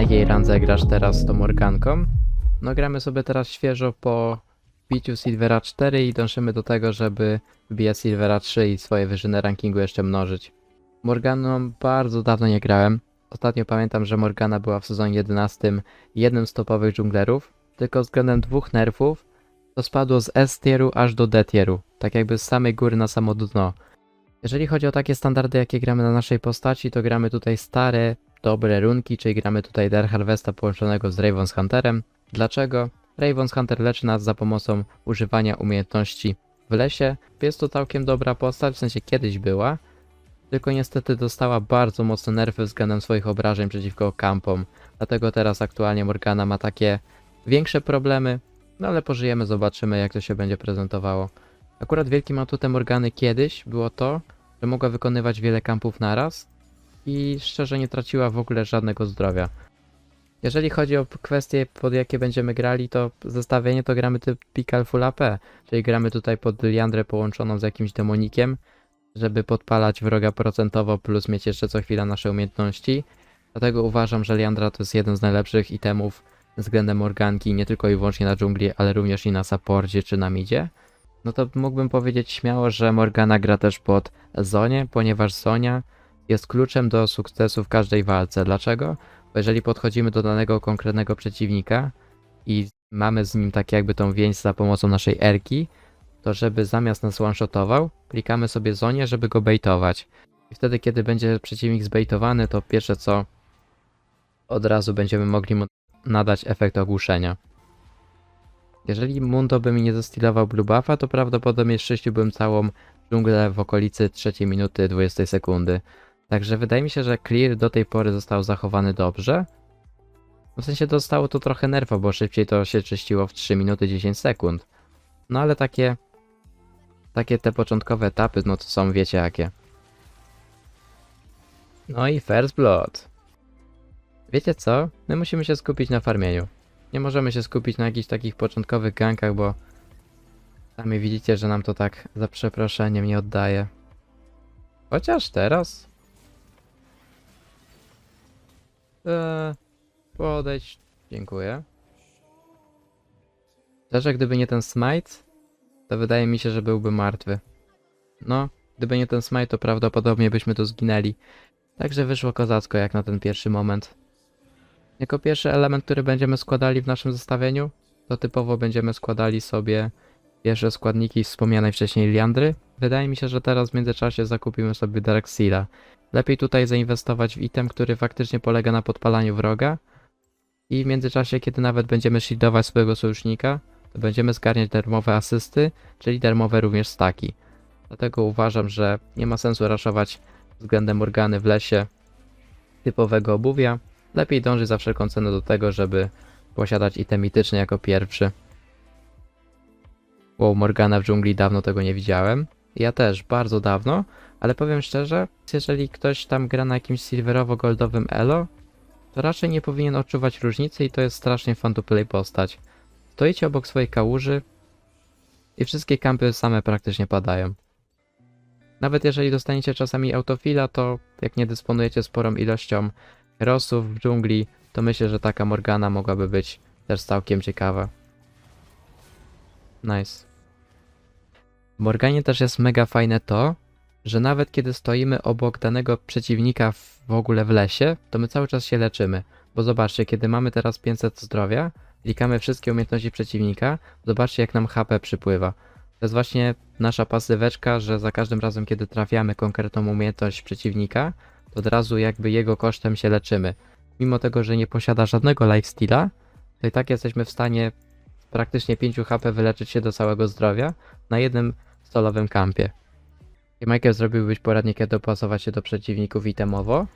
jakiej randze grasz teraz z tą Morganką. No gramy sobie teraz świeżo po biciu Silvera 4 i dążymy do tego, żeby wbijać Silvera 3 i swoje wyżyny rankingu jeszcze mnożyć. Morganą bardzo dawno nie grałem. Ostatnio pamiętam, że Morgana była w sezonie 11 jednym z topowych dżunglerów, tylko względem dwóch nerfów to spadło z S tieru aż do D tieru, tak jakby z samej góry na samo dno. Jeżeli chodzi o takie standardy, jakie gramy na naszej postaci, to gramy tutaj stare, dobre runki, czyli gramy tutaj Dark Harvesta połączonego z Raven's Hunterem. Dlaczego? Raven's Hunter leczy nas za pomocą używania umiejętności w lesie. Jest to całkiem dobra postać, w sensie kiedyś była, tylko niestety dostała bardzo mocne nerfy względem swoich obrażeń przeciwko kampom. Dlatego teraz aktualnie Morgana ma takie większe problemy, no ale pożyjemy, zobaczymy jak to się będzie prezentowało. Akurat wielkim atutem Morgany kiedyś było to, że mogła wykonywać wiele kampów naraz i szczerze nie traciła w ogóle żadnego zdrowia. Jeżeli chodzi o kwestie, pod jakie będziemy grali, to zestawienie to gramy typical full AP, czyli gramy tutaj pod Liandrę połączoną z jakimś demonikiem, żeby podpalać wroga procentowo plus mieć jeszcze co chwila nasze umiejętności. Dlatego uważam, że Liandra to jest jeden z najlepszych itemów względem Morganki, nie tylko i wyłącznie na dżungli, ale również i na supporcie czy na midzie. No to mógłbym powiedzieć śmiało, że Morgana gra też pod Zonie, ponieważ Zonia jest kluczem do sukcesu w każdej walce. Dlaczego? Bo jeżeli podchodzimy do danego konkretnego przeciwnika i mamy z nim tak jakby tą więź za pomocą naszej erki, to żeby zamiast nas one-shotował, klikamy sobie Zonię, żeby go baitować. I wtedy, kiedy będzie przeciwnik zbaitowany, to pierwsze co od razu będziemy mogli mu nadać efekt ogłuszenia. Jeżeli Mundo by mi nie zastylował blue buffa, to prawdopodobnie czyściłbym całą dżunglę w okolicy 3 minuty 20 sekundy. Także wydaje mi się, że clear do tej pory został zachowany dobrze. W sensie dostało to trochę nerfa, bo szybciej to się czyściło w 3 minuty 10 sekund. No ale takie takie te początkowe etapy, no to są wiecie jakie. No i first blood. Wiecie co? My musimy się skupić na farmieniu. Nie możemy się skupić na jakichś takich początkowych gankach, bo sami widzicie, że nam to tak za przeproszeniem nie oddaje. Chociaż teraz. Eee, podejdź. Dziękuję. Szczerze, gdyby nie ten smite, to wydaje mi się, że byłby martwy. No, gdyby nie ten smite, to prawdopodobnie byśmy tu zginęli. Także wyszło kozacko jak na ten pierwszy moment. Jako pierwszy element, który będziemy składali w naszym zestawieniu, to typowo będziemy składali sobie pierwsze składniki wspomnianej wcześniej Liandry. Wydaje mi się, że teraz w międzyczasie zakupimy sobie Dark Seala. Lepiej tutaj zainwestować w item, który faktycznie polega na podpalaniu wroga. I w międzyczasie, kiedy nawet będziemy shieldować swojego sojusznika, to będziemy zgarniać darmowe asysty, czyli darmowe również staki. Dlatego uważam, że nie ma sensu raszować względem organy w lesie typowego obuwia. Lepiej dążyć za wszelką cenę do tego, żeby posiadać item mityczny jako pierwszy. Wow, Morgana w dżungli dawno tego nie widziałem. Ja też, bardzo dawno, ale powiem szczerze, jeżeli ktoś tam gra na jakimś silverowo-goldowym elo, to raczej nie powinien odczuwać różnicy i to jest strasznie fun to play postać. Stoicie obok swojej kałuży i wszystkie kampy same praktycznie padają. Nawet jeżeli dostaniecie czasami autofila, to jak nie dysponujecie sporą ilością rosów w dżungli, to myślę, że taka Morgana mogłaby być też całkiem ciekawa. Nice. W Morganie też jest mega fajne to, że nawet kiedy stoimy obok danego przeciwnika w, w ogóle w lesie, to my cały czas się leczymy. Bo zobaczcie, kiedy mamy teraz 500 zdrowia, klikamy wszystkie umiejętności przeciwnika, zobaczcie jak nam HP przypływa. To jest właśnie nasza pasyweczka, że za każdym razem, kiedy trafiamy konkretną umiejętność przeciwnika, to od razu jakby jego kosztem się leczymy. Mimo tego, że nie posiada żadnego lifesteala, to i tak jesteśmy w stanie praktycznie 5 HP wyleczyć się do całego zdrowia na jednym stolowym kampie. I Michael zrobiłbyś poradnik, jak dopasować się do przeciwników itemowo.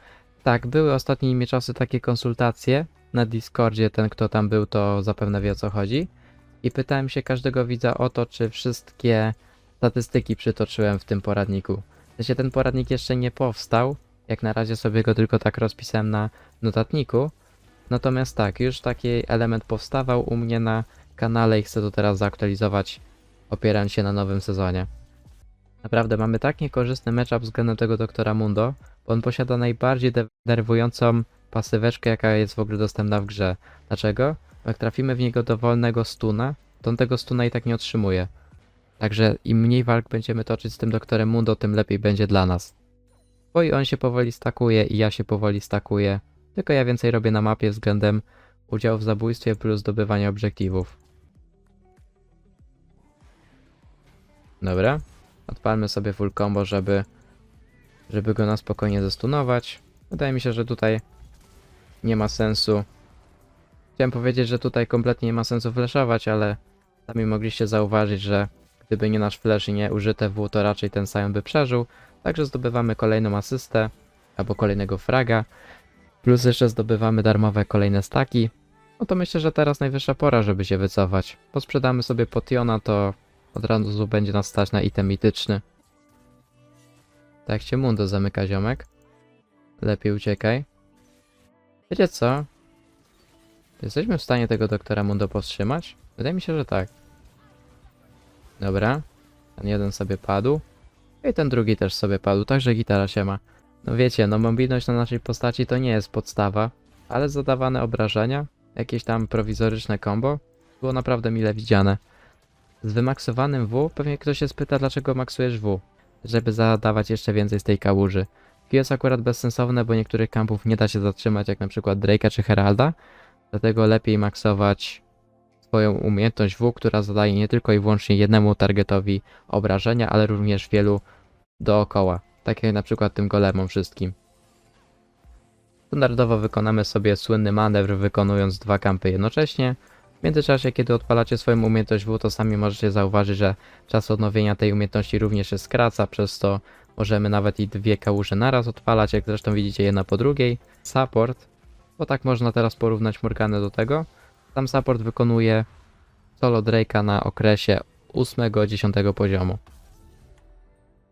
Tak, były ostatnimi czasy takie konsultacje na Discordzie, ten kto tam był to zapewne wie o co chodzi. I pytałem się każdego widza o to, czy wszystkie statystyki przytoczyłem w tym poradniku. W sensie ten poradnik jeszcze nie powstał, jak na razie sobie go tylko tak rozpisałem na notatniku. Natomiast tak, już taki element powstawał u mnie na kanale i chcę to teraz zaktualizować, opierając się na nowym sezonie. Naprawdę mamy tak niekorzystny matchup względem tego doktora Mundo, bo on posiada najbardziej denerwującą pasyweczkę, jaka jest w ogóle dostępna w grze. Dlaczego? Bo Jak trafimy w niego dowolnego stuna, to on tego stuna i tak nie otrzymuje. Także im mniej walk będziemy toczyć z tym doktorem Mundo, tym lepiej będzie dla nas. Bo i on się powoli stakuje i ja się powoli stakuję. Tylko ja więcej robię na mapie względem udziału w zabójstwie plus zdobywania obiektywów. Dobra. Odpalmy sobie full combo, żeby, żeby go na spokojnie zestunować. Wydaje mi się, że tutaj nie ma sensu. Chciałem powiedzieć, że tutaj kompletnie nie ma sensu flashować, ale sami mogliście zauważyć, że gdyby nie nasz flash i nie użyte W, to raczej ten Sion by przeżył. Także zdobywamy kolejną asystę, albo kolejnego fraga. Plus jeszcze zdobywamy darmowe kolejne staki. No to myślę, że teraz najwyższa pora, żeby się wycofać. Posprzedamy sobie potiona, to od razu będzie nas stać na item mityczny. Tak się mundo zamyka ziomek. Lepiej uciekaj. Wiecie co? Jesteśmy w stanie tego doktora Mundo powstrzymać? Wydaje mi się, że tak. Dobra. Ten jeden sobie padł. I ten drugi też sobie padł, także gitara się ma. No wiecie, no mobilność na naszej postaci to nie jest podstawa, ale zadawane obrażenia, jakieś tam prowizoryczne combo, było naprawdę mile widziane. Z wymaksowanym W pewnie ktoś się spyta, dlaczego maksujesz W, żeby zadawać jeszcze więcej z tej kałuży. Q jest akurat bezsensowne, bo niektórych kampów nie da się zatrzymać, jak na przykład Drake'a czy Heralda, dlatego lepiej maksować swoją umiejętność W, która zadaje nie tylko i wyłącznie jednemu targetowi obrażenia, ale również wielu dookoła, tak jak na przykład tym golemom wszystkim. Standardowo wykonamy sobie słynny manewr wykonując dwa kampy jednocześnie. W międzyczasie, kiedy odpalacie swoją umiejętność W, to sami możecie zauważyć, że czas odnowienia tej umiejętności również się skraca, przez to możemy nawet i dwie kałuże naraz odpalać, jak zresztą widzicie jedna po drugiej. Support, bo tak można teraz porównać Morganę do tego. Sam support wykonuje solo Drake'a na okresie 8-10 poziomu.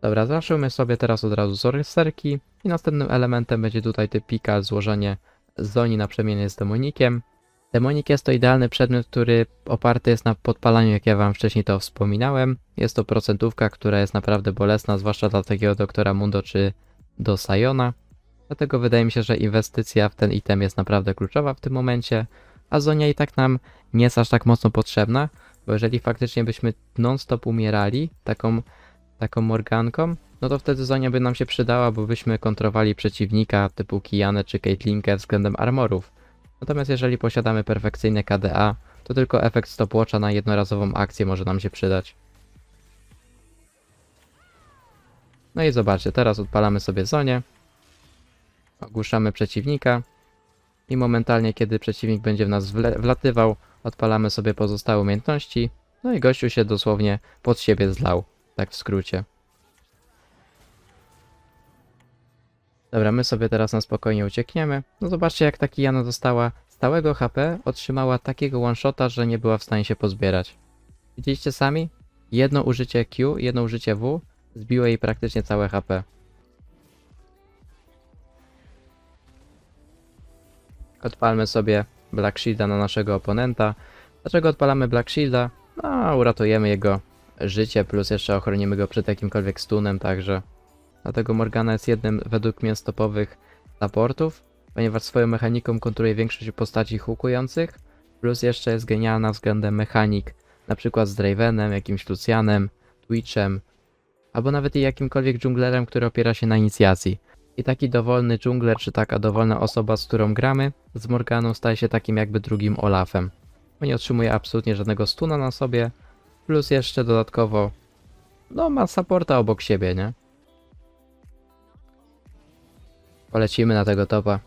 Dobra, zaszymy sobie teraz od razu sorcerki i następnym elementem będzie tutaj typika złożenie zoni naprzemiennej z demonikiem. Demonik jest to idealny przedmiot, który oparty jest na podpalaniu, jak ja wam wcześniej to wspominałem. Jest to procentówka, która jest naprawdę bolesna, zwłaszcza dla takiego doktora Mundo czy do Sayona. Dlatego wydaje mi się, że inwestycja w ten item jest naprawdę kluczowa w tym momencie, a zonia i tak nam nie jest aż tak mocno potrzebna, bo jeżeli faktycznie byśmy non-stop umierali taką, taką morganką, no to wtedy zonia by nam się przydała, bo byśmy kontrowali przeciwnika typu Kijanę czy Caitlinkę względem armorów. Natomiast jeżeli posiadamy perfekcyjne KDA, to tylko efekt stopwatcha na jednorazową akcję może nam się przydać. No i zobaczcie, teraz odpalamy sobie zonię. Ogłuszamy przeciwnika. I momentalnie, kiedy przeciwnik będzie w nas wlatywał, odpalamy sobie pozostałe umiejętności. No i gościu się dosłownie pod siebie zlał. Tak w skrócie. Dobra, my sobie teraz na spokojnie uciekniemy. No zobaczcie, jak taki Jana dostała stałego HP, otrzymała takiego one-shota, że nie była w stanie się pozbierać. Widzieliście sami? Jedno użycie Q, jedno użycie W zbiło jej praktycznie całe HP. Odpalmy sobie Black Shielda na naszego oponenta. Dlaczego odpalamy Black Shielda? No, uratujemy jego życie, plus jeszcze ochronimy go przed jakimkolwiek stunem, także... Dlatego Morgana jest jednym według mnie z topowych supportów, ponieważ swoją mechaniką kontruje większość postaci hookujących, plus jeszcze jest genialna względem mechanik, na przykład z Dravenem, jakimś Lucianem, Twitchem, albo nawet i jakimkolwiek dżunglerem, który opiera się na inicjacji. I taki dowolny dżungler, czy taka dowolna osoba, z którą gramy, z Morganą staje się takim jakby drugim Olafem. Bo nie otrzymuje absolutnie żadnego stuna na sobie, plus jeszcze dodatkowo, no ma supporta obok siebie, nie? Polecimy na tego topa.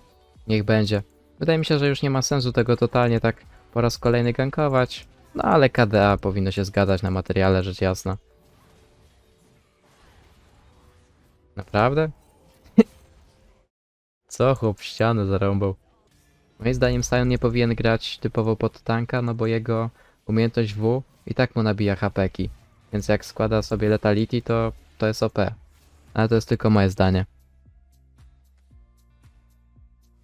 Niech będzie. Wydaje mi się, że już nie ma sensu tego totalnie tak po raz kolejny gankować. No ale KDA powinno się zgadzać na materiale, rzecz jasna. Naprawdę? Co chłop w ścianę zarąbał? Moim zdaniem Sion nie powinien grać typowo pod tanka, no bo jego umiejętność W i tak mu nabija hapeki. Więc jak składa sobie letality, to to jest OP. Ale to jest tylko moje zdanie.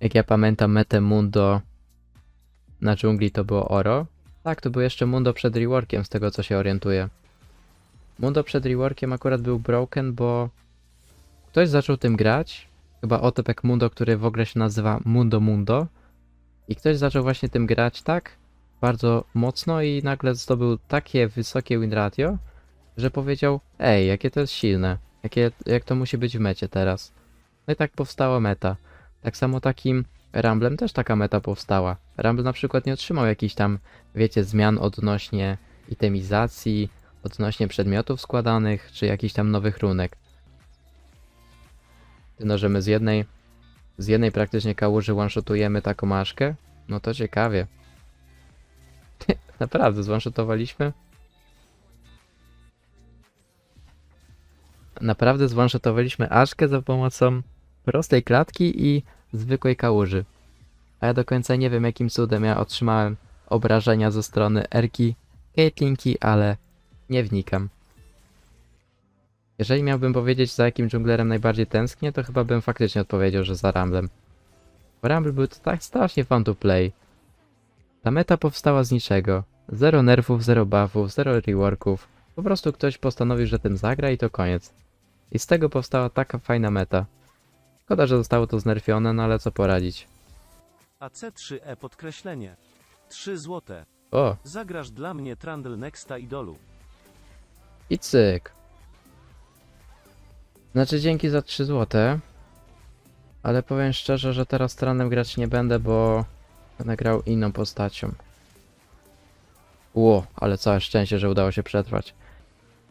Jak ja pamiętam metę Mundo na dżungli to było Oro. Tak, to był jeszcze Mundo przed reworkiem, z tego co się orientuję. Mundo przed reworkiem akurat był broken, bo ktoś zaczął tym grać chyba Otepek Mundo, który w ogóle się nazywa Mundo Mundo. I ktoś zaczął właśnie tym grać tak bardzo mocno i nagle zdobył takie wysokie win ratio, że powiedział, ej, jakie to jest silne, jakie, jak to musi być w mecie teraz. No i tak powstała meta. Tak samo takim Ramblem też taka meta powstała. Rumble na przykład nie otrzymał jakichś tam, wiecie, zmian odnośnie itemizacji, odnośnie przedmiotów składanych, czy jakichś tam nowych runek. No, że my z jednej, z jednej praktycznie kałuży one-shotujemy taką maszkę, no to ciekawie. Naprawdę, zwanshotowaliśmy? Naprawdę zwanshotowaliśmy Aszkę za pomocą prostej klatki i zwykłej kałuży. A ja do końca nie wiem jakim cudem ja otrzymałem obrażenia ze strony Erki, Caitlinki, ale nie wnikam. Jeżeli miałbym powiedzieć za jakim dżunglerem najbardziej tęsknię, to chyba bym faktycznie odpowiedział, że za Ramblem. Rumble był tak strasznie fun to play. Ta meta powstała z niczego. Zero nerfów, zero buffów, zero reworków. Po prostu ktoś postanowił, że tym zagra i to koniec. I z tego powstała taka fajna meta. Szkoda, że zostało to znerfione, no ale co poradzić. AC3E E podkreślenie. 3 złote. O, Zagrasz dla mnie Trundle Nexta Idolu. i cyk. Znaczy dzięki za 3 złote. Ale powiem szczerze, że teraz tranem grać nie będę, bo będę grał inną postacią. Ło, ale całe szczęście, że udało się przetrwać.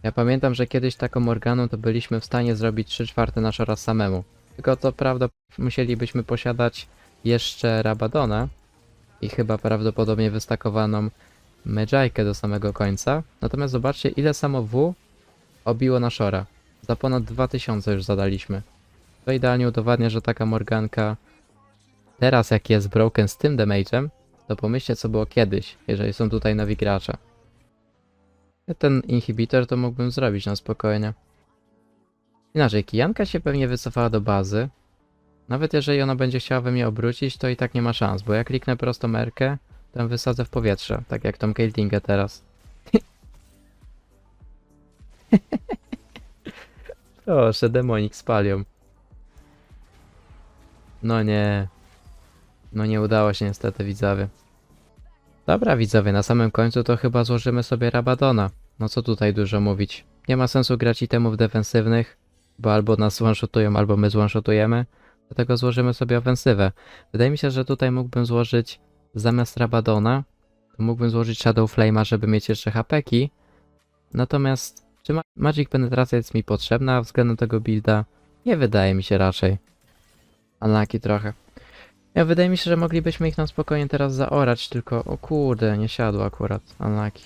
Ja pamiętam, że kiedyś taką Morganą to byliśmy w stanie zrobić 3 czwarte nasza raz samemu. Tylko to prawda, musielibyśmy posiadać jeszcze Rabadona i chyba prawdopodobnie wystakowaną Medjajkę do samego końca. Natomiast zobaczcie, ile samo W obiło na Shora. Za ponad 2000 już zadaliśmy. To idealnie udowadnia, że taka Morganka teraz jak jest broken z tym damage'em, to pomyślcie co było kiedyś, jeżeli są tutaj nowi gracze. Ten inhibitor to mógłbym zrobić na spokojnie. Inaczej, Kijanka się pewnie wycofała do bazy. Nawet jeżeli ona będzie chciała we mnie obrócić, to i tak nie ma szans, bo jak kliknę prosto merkę, to ją wysadzę w powietrze, tak jak tą Caitlingę teraz. Proszę, demonik spalią. No nie. No nie udało się niestety widzowie. Dobra widzowie, na samym końcu to chyba złożymy sobie Rabadona. No co tutaj dużo mówić. Nie ma sensu grać itemów defensywnych, bo albo nas zwanshotują, albo my zwanshotujemy. Dlatego złożymy sobie ofensywę. Wydaje mi się, że tutaj mógłbym złożyć zamiast Rabadona, to mógłbym złożyć Shadow Flame'a, żeby mieć jeszcze hapeki. Natomiast czy ma Magic Penetracja jest mi potrzebna względem tego builda? Nie wydaje mi się raczej. Unlucky trochę. Ja wydaje mi się, że moglibyśmy ich na spokojnie teraz zaorać, tylko o kurde, nie siadło akurat. Unlucky.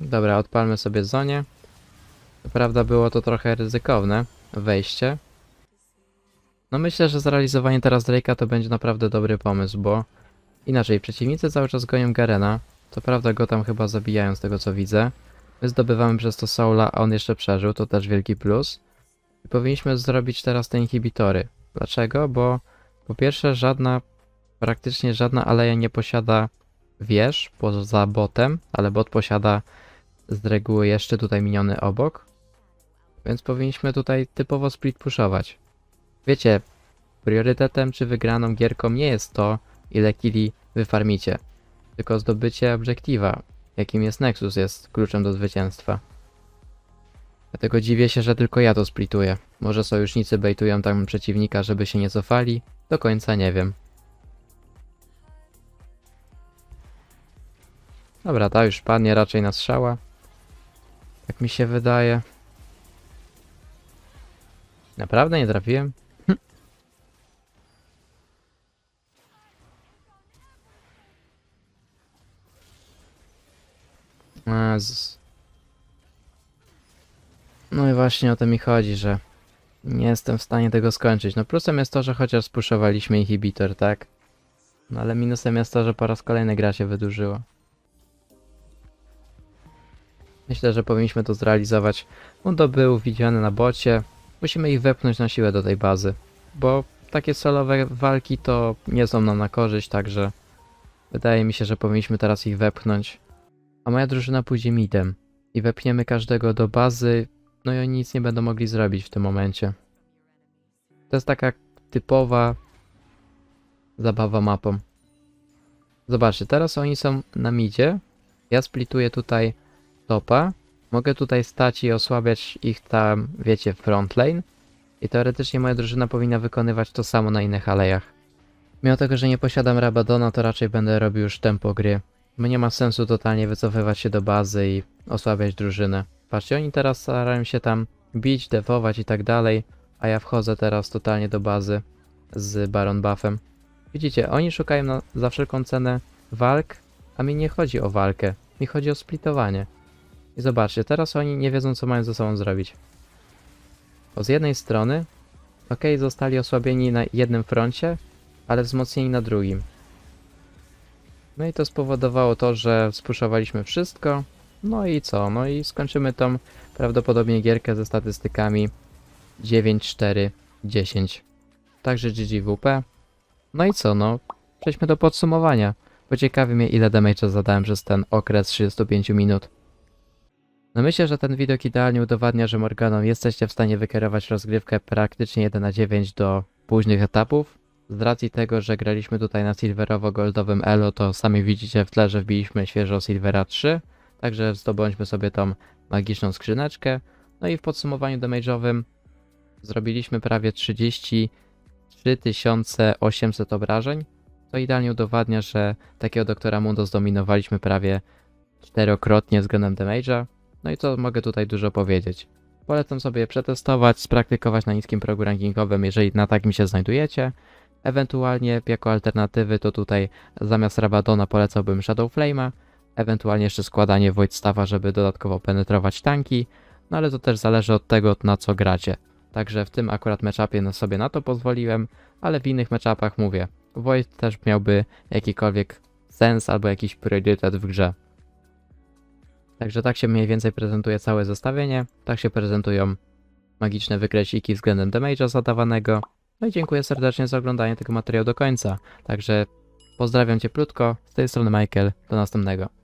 Dobra, odpalmy sobie zonie. Co prawda było to trochę ryzykowne wejście. No myślę, że zrealizowanie teraz Drake'a to będzie naprawdę dobry pomysł, bo inaczej przeciwnicy cały czas gonią Garena. Co prawda go tam chyba zabijają z tego co widzę. My zdobywamy przez to Saula, a on jeszcze przeżył, to też wielki plus. I powinniśmy zrobić teraz te inhibitory. Dlaczego? Bo po pierwsze żadna, praktycznie żadna aleja nie posiada wież poza botem, ale bot posiada z reguły jeszcze tutaj miniony obok. Więc powinniśmy tutaj typowo split pushować. Wiecie, priorytetem czy wygraną gierką nie jest to, ile killi wyfarmicie, tylko zdobycie obiektywa, jakim jest Nexus, jest kluczem do zwycięstwa. Dlatego dziwię się, że tylko ja to splituję. Może sojusznicy bejtują tam przeciwnika, żeby się nie cofali? Do końca nie wiem. Dobra, ta już padnie raczej na strzała. Tak mi się wydaje. Naprawdę nie trafiłem? Hm. No i właśnie o to mi chodzi, że nie jestem w stanie tego skończyć. No plusem jest to, że chociaż spuszowaliśmy inhibitor, tak? No ale minusem jest to, że po raz kolejny gra się wydłużyła. Myślę, że powinniśmy to zrealizować. Mundo był widziany na bocie. Musimy ich wepchnąć na siłę do tej bazy. Bo takie solowe walki to nie są nam na korzyść, także wydaje mi się, że powinniśmy teraz ich wepchnąć. A moja drużyna pójdzie midem i wepchniemy każdego do bazy No i oni nic nie będą mogli zrobić w tym momencie. To jest taka typowa zabawa mapą. Zobaczcie, teraz oni są na midzie. Ja splituję tutaj topa. Mogę tutaj stać i osłabiać ich tam, wiecie, front lane. I teoretycznie moja drużyna powinna wykonywać to samo na innych alejach. Mimo tego, że nie posiadam Rabadona, to raczej będę robił już tempo gry. Bo nie ma sensu totalnie wycofywać się do bazy i osłabiać drużynę. Patrzcie, oni teraz starają się tam bić, defować i tak dalej, a ja wchodzę teraz totalnie do bazy z Baron Buffem. Widzicie, oni szukają na, za wszelką cenę walk, a mi nie chodzi o walkę, mi chodzi o splitowanie. I zobaczcie, teraz oni nie wiedzą, co mają ze sobą zrobić. Bo z jednej strony, ok, zostali osłabieni na jednym froncie, ale wzmocnieni na drugim. No i to spowodowało to, że spuszowaliśmy wszystko. No i co? No i skończymy tą prawdopodobnie gierkę ze statystykami 9, 4, 10. Także GGWP. No i co? No, przejdźmy do podsumowania. Bo ciekawi mnie ile damage'a zadałem przez ten okres 35 minut. No myślę, że ten widok idealnie udowadnia, że Morganą jesteście w stanie wykierować rozgrywkę praktycznie 1 na 9 do późnych etapów. Z racji tego, że graliśmy tutaj na silverowo-goldowym elo, to sami widzicie w tle, że wbiliśmy świeżo Silvera 3. Także zdobądźmy sobie tą magiczną skrzyneczkę. No i w podsumowaniu damage'owym zrobiliśmy prawie 33 800 obrażeń. To idealnie udowadnia, że takiego doktora Mundo zdominowaliśmy prawie czterokrotnie względem damage'a. No i co mogę tutaj dużo powiedzieć. Polecam sobie przetestować, spraktykować na niskim progu rankingowym, jeżeli na takim się znajdujecie. Ewentualnie jako alternatywy to tutaj zamiast Rabadona polecałbym Shadow Flame'a, ewentualnie jeszcze składanie Void Staffa, żeby dodatkowo penetrować tanki, no ale to też zależy od tego, na co gracie. Także w tym akurat meczapie sobie na to pozwoliłem, ale w innych meczapach mówię, Void też miałby jakikolwiek sens albo jakiś priorytet w grze. Także tak się mniej więcej prezentuje całe zestawienie, tak się prezentują magiczne wykresiki względem damage'a zadawanego. No i dziękuję serdecznie za oglądanie tego materiału do końca. Także pozdrawiam cieplutko, z tej strony Michael, do następnego.